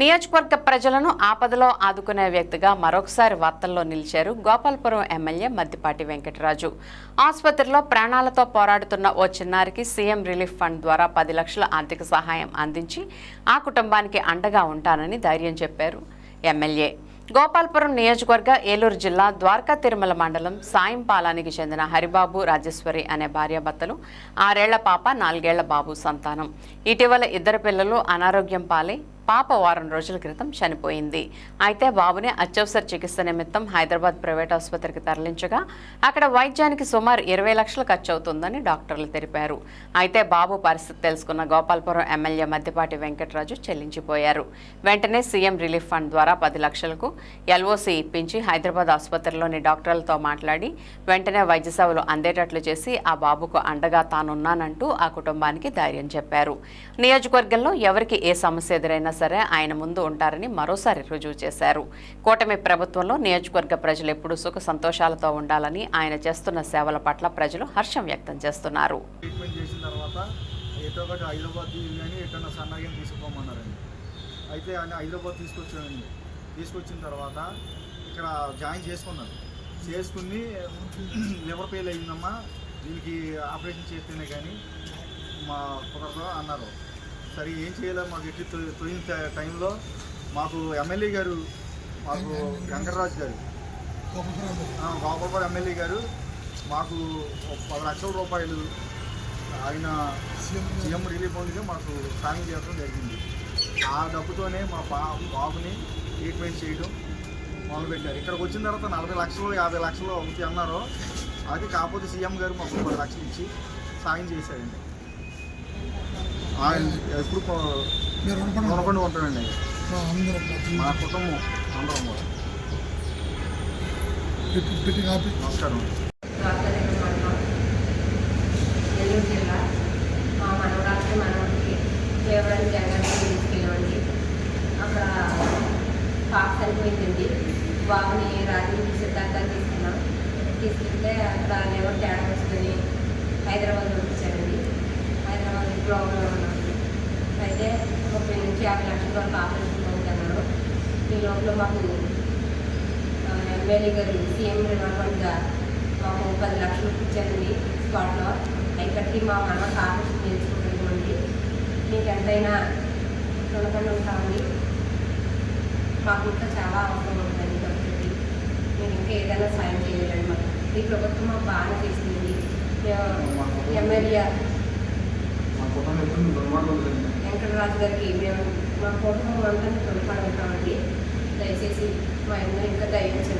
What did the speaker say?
నియోజకవర్గ ప్రజలను ఆపదలో ఆదుకునే వ్యక్తిగా మరొకసారి వార్తల్లో నిలిచారు గోపాల్పురం ఎమ్మెల్యే మద్దిపాటి వెంకటరాజు. ఆసుపత్రిలో ప్రాణాలతో పోరాడుతున్న ఓ చిన్నారికి సీఎం రిలీఫ్ ఫండ్ ద్వారా పది లక్షల ఆర్థిక సహాయం అందించి ఆ కుటుంబానికి అండగా ఉంటానని ధైర్యం చెప్పారు ఎమ్మెల్యే. గోపాల్పురం నియోజకవర్గ ఏలూరు జిల్లా ద్వారకా తిరుమల మండలం సాయంపాలానికి చెందిన హరిబాబు రాజేశ్వరి అనే భార్యాభర్తలు ఆరేళ్ళ పాప నాలుగేళ్ళ బాబు సంతానం. ఇటీవల ఇద్దరు పిల్లలు అనారోగ్యం పాలై పాప వారం రోజుల క్రితం చనిపోయింది. అయితే బాబుని అత్యవసర చికిత్స నిమిత్తం హైదరాబాద్ ప్రైవేట్ ఆసుపత్రికి తరలించగా అక్కడ వైద్యానికి సుమారు ఇరవై లక్షలు ఖర్చు అవుతుందని డాక్టర్లు తెలిపారు. అయితే బాబు పరిస్థితి తెలుసుకున్న గోపాల్పురం ఎమ్మెల్యే మద్దిపాటి వెంకటరాజు చెల్లించిపోయారు. వెంటనే సీఎం రిలీఫ్ ఫండ్ ద్వారా పది లక్షలకు ఎల్ఓసి ఇప్పించి హైదరాబాద్ ఆసుపత్రిలోని డాక్టర్లతో మాట్లాడి వెంటనే వైద్య సేవలు అందేటట్లు చేసి ఆ బాబుకు అండగా తానున్నానంటూ ఆ కుటుంబానికి ధైర్యం చెప్పారు. నియోజకవర్గంలో ఎవరికి ఏ సమస్య ఎదురైనా సరే ఆయన ముందు ఉంటారని మరోసారి రుజువు చేశారు. కూటమి ప్రభుత్వంలో నియోజకవర్గ ప్రజలు ఎప్పుడూ సుఖ సంతోషాలతో ఉండాలని ఆయన చేస్తున్న సేవల పట్ల ప్రజలు హర్షం వ్యక్తం చేస్తున్నారు. చేసిన తర్వాత ఎటో ఒకటి అయితే ఆయన హైదరాబాద్ తీసుకొచ్చాడండి. తీసుకొచ్చిన తర్వాత ఇక్కడ జాయిన్ చేసుకున్నాను చేసుకుని లివర్ ఫెయిల్ అయిందమ్మా. దీనికి ఆపరేషన్ చేస్తేనే కానీ మా కుదరదు అన్నారు. సరే ఏం చేయాలో మాకు ఎట్టి తొ- తొలిన టై- టైంలో మాకు ఎమ్మెల్యే గారు మాకు వెంకటరాజు గారు. గోపాలపురం ఎమ్మెల్యే గారు మాకు పది లక్షల రూపాయలు ఆయన సీఎం రిలీఫ్ ఫండ్గా మాకు సాయం చేయడం జరిగింది. ఆ డబ్బుతోనే మా బా బాబుని ట్రీట్మెంట్ చేయడం మొదలుపెట్టారు. ఇక్కడికి వచ్చిన తర్వాత నలభై లక్షలు యాభై లక్షలు అవుతాయి అన్నారు అది కాకపోతే సీఎం గారు మాకు పది లక్షలు ఇచ్చి సాయం చేశారండి. ఎప్పుడు మీరు ఉంటాడండి అందరూ మా కుటుంబం అందరం కూడా. నమస్కారం. నెల్లూరు జిల్లా మా మనవరాత్రి మనవడికి దేవరాని జగన్కి తీసుకెళ్ళామండి. అక్కడ పాప చనిపోయిందండి. బాబుని రాజమండ్రి సిద్ధార్థాన్ని తీసుకున్నాం. తీసుకెళ్తే అక్కడ లేవర్ తేడా వస్తుంది హైదరాబాద్ పంపించారండి హైదరాబాద్ ప్రాబ్లం అయితే ముప్పై నుంచి యాభై లక్షల వరకు ఆపరేషన్ అవుతున్నారు ఈ లోపల మాకు ఎమ్మెల్యే గారు సీఎం రిమాండ్గా మాకు పది లక్షలు ఇచ్చారండి స్పాట్లో. అవి కట్టి మా మనకు ఆపరేషన్ చేయించుకోగలిగామండి మీకు ఎంతైనా రుణపడి ఉంటామండి. మాకు ఇంకా చాలా అవసరం ఉందండి డబ్బులకి మీరు ఇంకా ఏదైనా సాయం చేయాలండి మాకు. ఈ ప్రభుత్వం మాకు బాగా చేసింది మేము ఎమ్మెల్యే మా కుటుంబం ఎప్పుడు దుర్మార్గం జరిగింది వెంకటరాజు గారికి మేము మా కుటుంబం అందరినీ రుణపడి ఉంటామండి దయచేసి మా ఇంకా దయచేసి